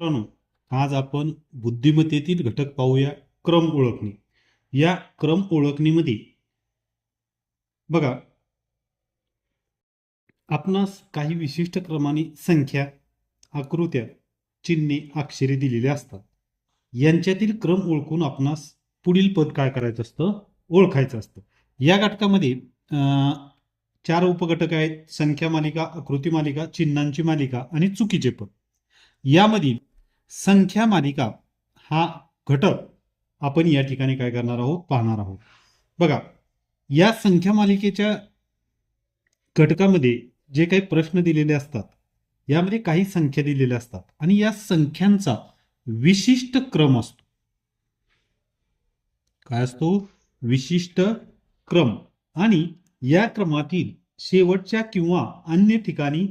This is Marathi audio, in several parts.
मित्रांनो आज आपण बुद्धिमत्तेतील घटक पाहूया क्रम ओळखणी. या क्रम ओळखणीमध्ये बघा आपणास काही विशिष्ट क्रमाने संख्या आकृत्या चिन्हे अक्षरे दिलेली असतात. यांच्यातील क्रम ओळखून आपणास पुढील पद काय करायचं असतं? ओळखायचं असतं. या घटकामध्ये अं, चार उपघटक आहेत. संख्या मालिका आकृती मालिका चिन्हांची मालिका आणि चुकीचे पद. यामधील संख्या मालिका हा घटक आपण या ठिकाणी काय करणार आहोत? पाहणार आहोत. बघा या संख्या मालिकेच्या घटकामध्ये जे काही प्रश्न दिलेले असतात यामध्ये काही संख्या दिलेल्या असतात आणि या संख्यांचा विशिष्ट क्रम असतो. काय असतो? विशिष्ट क्रम. आणि या क्रमातील शेवटच्या किंवा अन्य ठिकाणी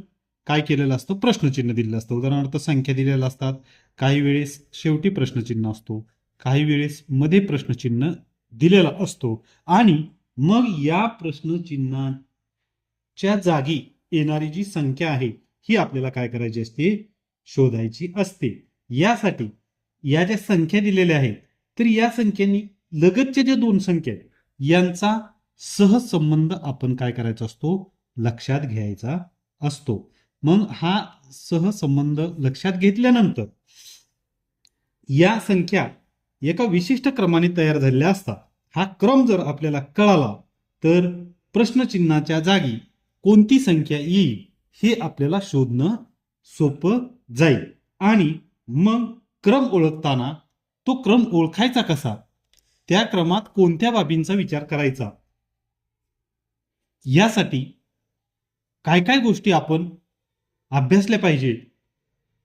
काय केलेलं असतं? प्रश्नचिन्ह दिलेलं असतं. उदाहरणार्थ संख्या दिलेल्या असतात. काही वेळेस शेवटी प्रश्नचिन्ह असतो. काही वेळेस मध्ये प्रश्नचिन्ह दिलेला असतो. आणि मग या प्रश्नचिन्हाच्या जागी येणारी जी संख्या आहे ही आपल्याला काय करायची असते? शोधायची असते. यासाठी या ज्या संख्या दिलेल्या आहेत तर या संख्येनी लगतच्या ज्या दोन संख्या आहेत यांचा सहसंबंध आपण काय करायचा असतो? लक्षात घ्यायचा असतो. मग हा सहसंबंध लक्षात घेतल्यानंतर या संख्या एका विशिष्ट क्रमाने तयार झालेल्या असतात. हा क्रम जर आपल्याला कळाला तर प्रश्नचिन्हाच्या जागी कोणती संख्या येईल हे आपल्याला शोधणं सोपं जाईल. आणि मग क्रम ओळखताना तो क्रम ओळखायचा कसा? त्या क्रमात कोणत्या बाबींचा विचार करायचा? यासाठी काय काय गोष्टी आपण अभ्यासले पाहिजे.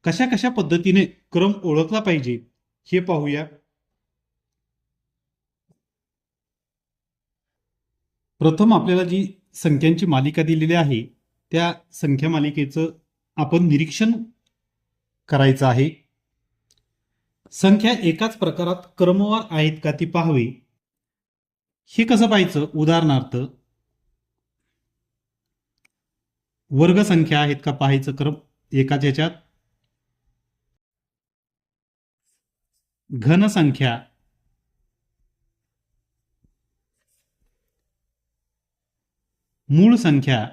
कशा कशा पद्धतीने क्रम ओळखला पाहिजे हे पाहूया. प्रथम आपल्याला जी संख्यांची मालिका दिलेली आहे त्या संख्या मालिकेचं आपण निरीक्षण करायचं आहे. संख्या एकाच प्रकारात क्रमवार आहेत का ती पाहावी. हे कसं पाहायचं? उदाहरणार्थ वर्ग संख्या आहेत का पाहायचं क्रम? एकाच याच्यात घनसंख्या. मूळ संख्या.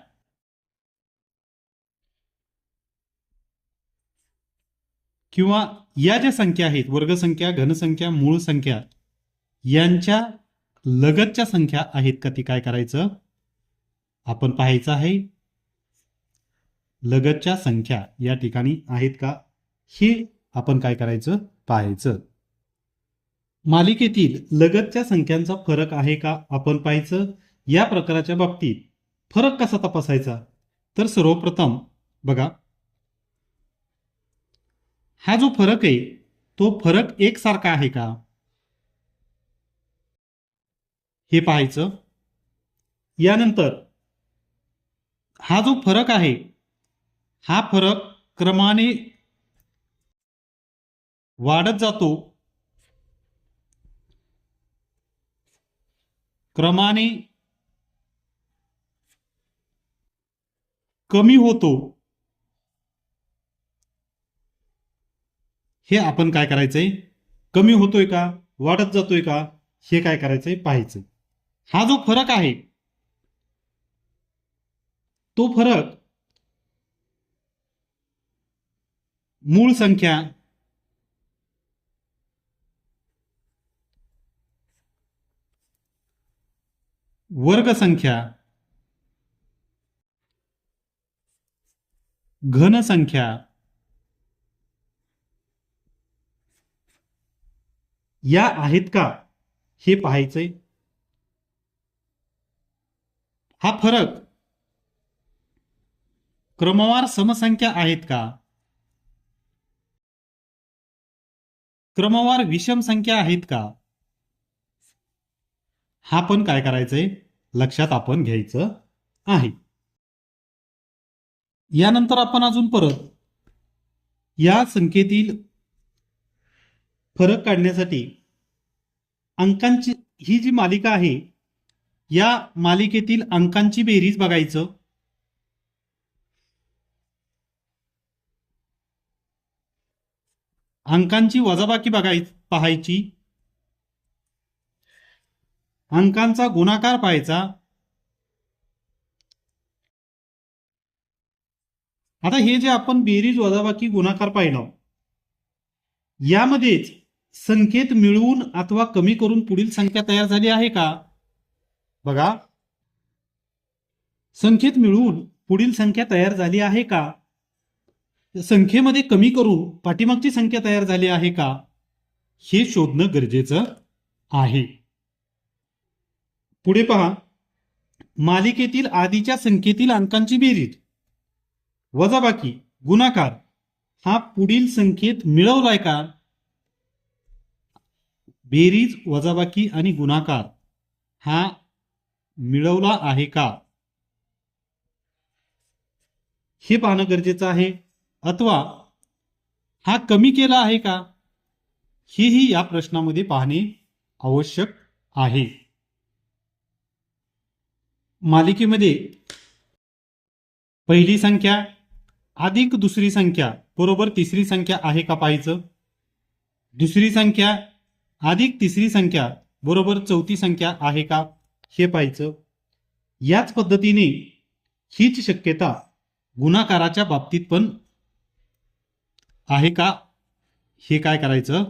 किंवा या ज्या संख्या आहेत वर्गसंख्या घनसंख्या मूळ संख्या यांच्या लगतच्या संख्या आहेत का ती काय करायचं? आपण पाहायचं आहे लगतच्या संख्या या ठिकाणी आहेत का? हे आपण काय करायचं? पाहायचं. मालिकेतील लगतच्या संख्यांचा फरक आहे का? आपण पाहायचं. या प्रकाराच्या बाबतीत फरक कसा तपासायचा? तर सर्वप्रथम बघा. हा जो फरक आहे तो फरक एकसारखा आहे का? हे पाहायचं. यानंतर हा जो फरक आहे हा फरक क्रमाने वाढत जातो. क्रमाने कमी होतो. हे आपण काय करायचंय? कमी होतोय का? वाढत जातोय का? हे काय करायचंय? पाहायचं हा जो फरक आहे तो फरक मूळ संख्या. वर्ग संख्या. घन संख्या. या आहेत का? हे पाहायचंय. हा फरक. क्रमवार समसंख्या आहेत का? क्रमवार विषम संख्या आहेत का? हा पण काय करायचंय? लक्षात आपण घ्यायचं आहे. यानंतर आपण अजून परत या संख्येतील फरक काढण्यासाठी अंकांची ही जी मालिका आहे या मालिकेतील अंकांची बेरीज बघायचं. अंकांची वजाबाकी बघाय पाहायची. अंकांचा गुणाकार पाहायचा. आता हे जे आपण बेरीज वजाबाकी गुणाकार पाहिलं यामध्येच संख्येत मिळवून अथवा कमी करून पुढील संख्या तयार झाली आहे का? बघा. संख्येत मिळवून पुढील संख्या तयार झाली आहे का? संख्येमध्ये कमी करून पाठीमागची संख्या तयार झाली आहे का? हे शोधणं गरजेचं आहे. पुढे पहा. मालिकेतील आधीच्या संख्येतील अंकांची बेरीज. वजाबाकी गुणाकार. हा पुढील संख्येत मिळवलाय का? बेरीज वजाबाकी आणि गुणाकार. हा मिळवला आहे का? हे पाहणं गरजेचं आहे. अथवा हा कमी केला आहे का? हेही या प्रश्नामध्ये पाहणे आवश्यक आहे. मालिकेमध्ये पहिली संख्या अधिक दुसरी संख्या बरोबर तिसरी संख्या आहे का पाहायचं? दुसरी संख्या अधिक तिसरी संख्या बरोबर चौथी संख्या आहे का? हे पाहायचं. याच पद्धतीने हीच शक्यता गुणाकाराच्या बाबतीत पण आहे का? हे काय करायचं?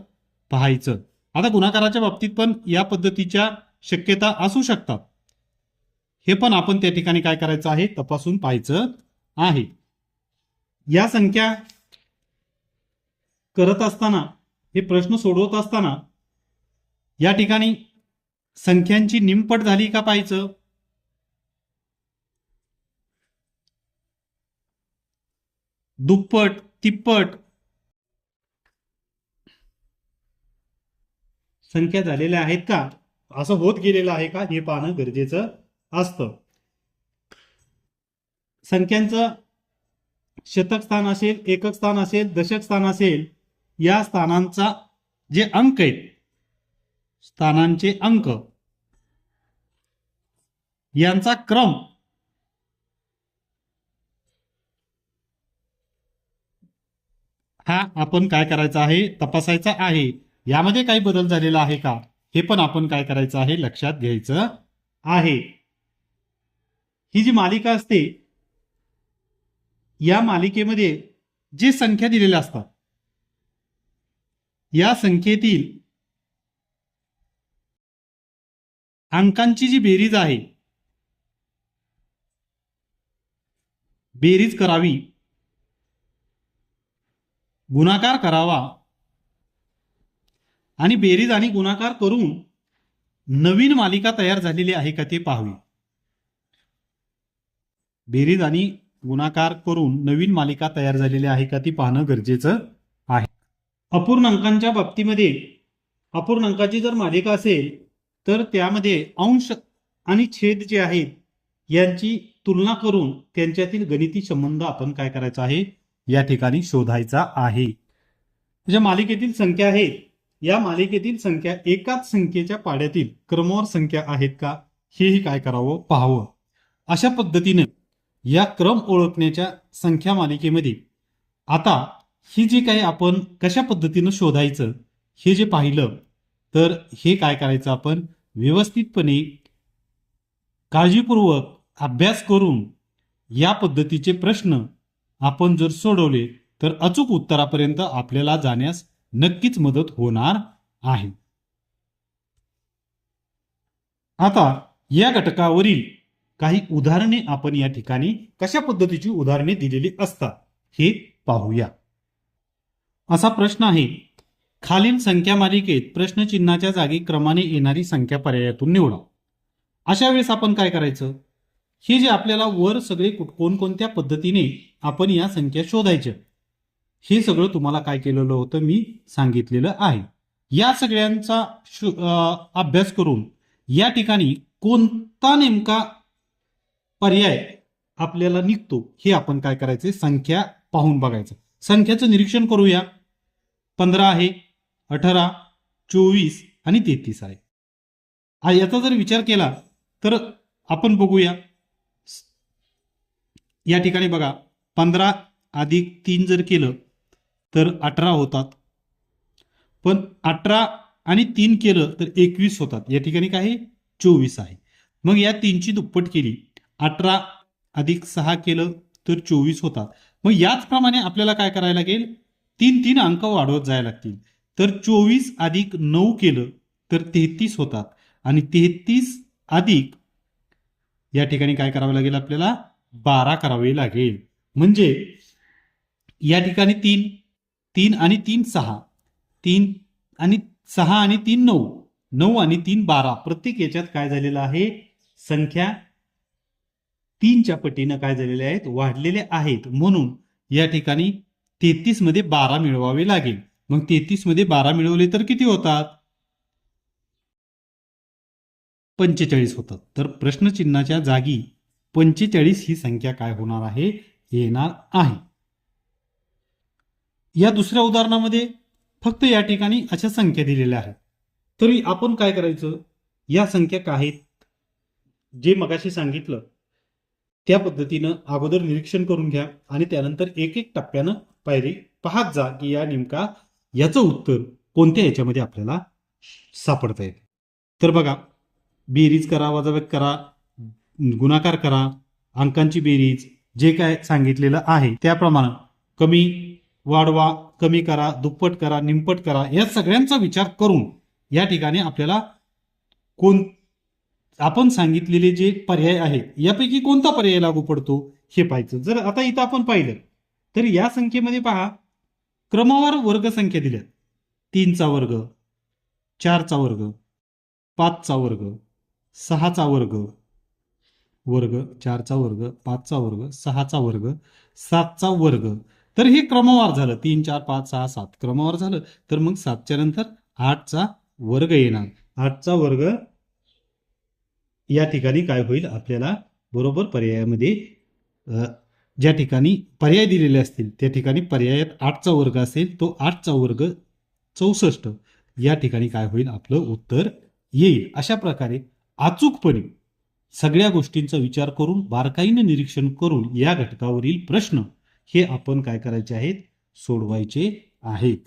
पाहायचं. आता गुणाकाराच्या बाबतीत पण या पद्धतीच्या शक्यता असू शकतात. हे पण आपण त्या ठिकाणी काय करायचं आहे? तपासून पाहायचं आहे. या संख्या करत असताना हे प्रश्न सोडवत असताना या ठिकाणी संख्यांची निमपट झाली का पाहायचं? दुप्पट तिप्पट संख्या झालेल्या आहेत का? असं होत गेलेलं आहे का? हे पाहणं गरजेचं असतं. संख्यांचं शतक स्थान असेल एकक स्थान असेल दशक स्थान असेल या स्थानांचा जे अंक आहेत स्थानांचे अंक यांचा क्रम हा आपण काय करायचा आहे? तपासायचा आहे. यामध्ये काही बदल झालेला आहे का? हे पण आपण काय करायचं आहे लक्षात घ्यायचं आहे. ही जी मालिका असते या मालिकेमध्ये जे संख्या दिलेल्या असतात या संख्येतील अंकांची जी बेरीज आहे बेरीज करावी गुणाकार करावा आणि बेरीज आणि गुणाकार करून नवीन मालिका तयार झालेली आहे का ते पाहावी. बेरीज आणि गुणाकार करून नवीन मालिका तयार झालेली आहे का ती पाहणं गरजेचं आहे. अपूर्णांकांच्या बाबतीमध्ये अपूर्णांकाची जर मालिका असेल तर त्यामध्ये अंश आणि छेद जे आहेत यांची तुलना करून त्यांच्यातील गणिती संबंध आपण काय करायचा आहे या ठिकाणी शोधायचा आहे. ज्या मालिकेतील संख्या आहेत या मालिकेतील संख्या एकाच संख्येच्या पाड्यातील क्रमवार संख्या आहेत का? हेही काय करावं? पाहावं. अशा पद्धतीने या क्रम ओळखण्याच्या संख्या मालिकेमध्ये आता ही जी काही आपण कशा पद्धतीनं शोधायचं हे जे पाहिलं तर हे काय करायचं आपण? व्यवस्थितपणे काळजीपूर्वक अभ्यास करून या पद्धतीचे प्रश्न आपण जर सोडवले तर अचूक उत्तरापर्यंत आपल्याला जाण्यास नक्कीच मदत होणार आहे. आता या घटकावरील काही उदाहरणे आपण या ठिकाणी कशा पद्धतीची उदाहरणे दिलेली असतात हे पाहूया. असा प्रश्न आहे खालील संख्या मालिकेत प्रश्नचिन्हाच्या जागी क्रमाने येणारी संख्या पर्यायातून निवडा. अशा वेळेस आपण काय करायचं? हे जे आपल्याला वर सगळे कुठ- कोणकोणत्या पद्धतीने आपण या संख्या शोधायच्या हे सगळं तुम्हाला काय केलेलं होतं मी सांगितलेलं आहे. या सगळ्यांचा शो- अभ्यास करून या ठिकाणी कोणता नेमका पर्याय आपल्याला निघतो हे आपण काय करायचे संख्या पाहून बघायचं. संख्याचं निरीक्षण करूया. पंधरा आहे अठरा चोवीस आणि तेहतीस आहे. याचा जर विचार केला तर आपण बघूया. या ठिकाणी बघा पंधरा अधिक तीन जर केलं तर अठरा होतात. पण अठरा आणि तीन केलं तर एकवीस होतात. या ठिकाणी काय आहे? चोवीस आहे. मग या तीनची दुप्पट केली. अठरा अधिक सहा केलं तर चोवीस होतात. मग याचप्रमाणे आपल्याला काय करायला लागेल? तीन तीन अंक वाढवत जायला लागतील. तर चोवीस अधिक नऊ केलं तर तेहतीस होतात. आणि तेहतीस अधिक या ठिकाणी काय करावं लागेल आपल्याला? बारा करावे लागेल. म्हणजे या ठिकाणी तीन तीन आणि तीन सहा. तीन आणि सहा आणि तीन नऊ. नऊ आणि तीन बारा. प्रत्येक याच्यात काय झालेलं आहे? संख्या तीनच्या पटीनं काय झालेले आहेत? वाढलेले आहेत. म्हणून या ठिकाणी तेहतीसमध्ये बारा मिळवावे लागेल. मग तेहतीसमध्ये बारा मिळवले तर किती होतात? पंचेचाळीस होतात. तर प्रश्नचिन्हाच्या जागी पंचेचाळीस ही संख्या काय होणार आहे? येणार आहे. या दुसऱ्या उदाहरणामध्ये फक्त या ठिकाणी अशा संख्या दिलेल्या आहेत. तरी आपण काय करायचं? या संख्या काय आहेत? जे मगाशी सांगितलं. त्या पद्धतीनं अगोदर निरीक्षण करून घ्या आणि त्यानंतर एक एक टप्प्यानं पायरी पाहत जा की या नेमका याचं उत्तर कोणत्या याच्यामध्ये आपल्याला सापडता येते. तर बघा बेरीज करा वजाबाकी करा गुणाकार करा अंकांची बेरीज जे काय सांगितलेलं आहे त्याप्रमाणे कमी वाढवा कमी करा दुप्पट करा निमपट करा या सगळ्यांचा विचार करून या ठिकाणी आपल्याला कोण आपण सांगितलेले जे पर्याय आहेत यापैकी कोणता पर्याय लागू पडतो हे पाहायचं. जर आता इथं आपण पाहिलं तर या संख्येमध्ये पहा क्रमवार वर्ग संख्या दिल्यात. तीनचा वर्ग चारचा वर्ग पाचचा वर्ग सहाचा वर्ग वर्ग चारचा वर्ग पाचचा वर्ग सहाचा वर्ग सातचा वर्ग तर हे क्रमवार झालं. तीन चार पाच सहा सात क्रमवार झालं. तर मग सातच्या नंतर आठचा वर्ग येणार. आठचा वर्ग या ठिकाणी काय होईल? आपल्याला बरोबर पर्यायामध्ये ज्या ठिकाणी पर्याय दिलेले असतील त्या ठिकाणी पर्यायात आठचा वर्ग असेल तो आठचा वर्ग चौसष्ट. या ठिकाणी काय होईल? आपलं उत्तर येईल. अशा प्रकारे अचूकपणे सगळ्या गोष्टींचा विचार करून बारकाईने निरीक्षण करून या घटकावरील प्रश्न हे आपण काय करायचे आहेत? सोडवायचे आहेत.